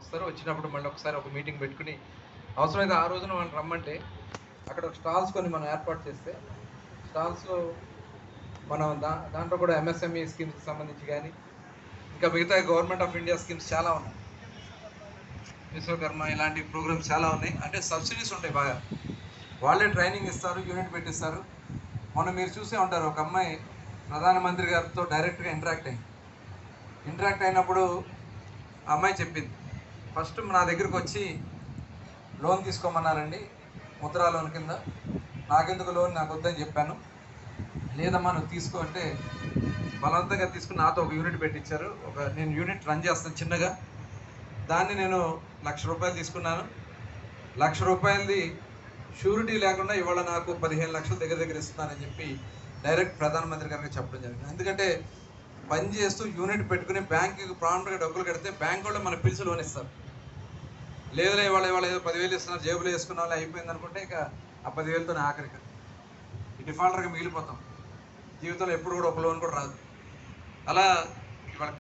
వస్తారు. వచ్చినప్పుడు మళ్ళీ ఒకసారి ఒక మీటింగ్ పెట్టుకుని అవసరమైతే ఆ రోజున మనం రమ్మంటే అక్కడ ఒక స్టాల్స్ కొన్ని మనం ఏర్పాటు చేస్తే స్టాల్స్లో మనం దా దాంట్లో కూడా ఎంఎస్ఎంఈ స్కీమ్స్కి సంబంధించి కానీ ఇంకా మిగతా గవర్నమెంట్ ఆఫ్ ఇండియా స్కీమ్స్ చాలా ఉన్నాయి. విశ్వకర్మ ఇలాంటి ప్రోగ్రామ్స్ చాలా ఉన్నాయి. అంటే సబ్సిడీస్ ఉంటాయి బాగా. వాళ్ళే ట్రైనింగ్ ఇస్తారు యూనిట్ పెట్టిస్తారు. మొన్న మీరు చూసే ఉంటారు ఒక అమ్మాయి ప్రధానమంత్రి గారితో డైరెక్ట్గా ఇంటరాక్ట్ అయింది. ఇంటరాక్ట్ అయినప్పుడు ఆ అమ్మాయి చెప్పింది ఫస్ట్ నా దగ్గరకు వచ్చి లోన్ తీసుకోమన్నారండి ముద్రా లోన్ కింద. నాకెందుకు లోన్? నాకు వద్దని చెప్పాను. లేదమ్మా నువ్వు తీసుకో అంటే బలవంతంగా తీసుకుని నాతో ఒక యూనిట్ పెట్టించారు ఒక నేను యూనిట్ రన్ చేస్తాను చిన్నగా. దాన్ని నేను లక్ష రూపాయలు తీసుకున్నాను. లక్ష రూపాయలది షూరిటీ లేకుండా ఇవాళ నాకు పదిహేను లక్షల దగ్గర దగ్గర ఇస్తున్నానని చెప్పి డైరెక్ట్ ప్రధానమంత్రి గారికి చెప్పడం జరిగింది. ఎందుకంటే పని చేస్తూ యూనిట్ పెట్టుకుని బ్యాంకుకి ప్రాంప్ట్గా డబ్బులు కడితే బ్యాంక్ వాళ్ళు మన పిలిచి లోన్ ఇస్తారు. లేదులే ఇవాళ ఇవాళ ఏదో పదివేలు ఇస్తున్నారు జేబులో వేసుకున్న వాళ్ళు అయిపోయింది అనుకుంటే ఇక ఆ పదివేలతో ఆఖరికి. ఈ డిఫాల్టర్గా మిగిలిపోతాం. జీవితంలో ఎప్పుడు కూడా ఒక లోన్ కూడా రాదు. అలా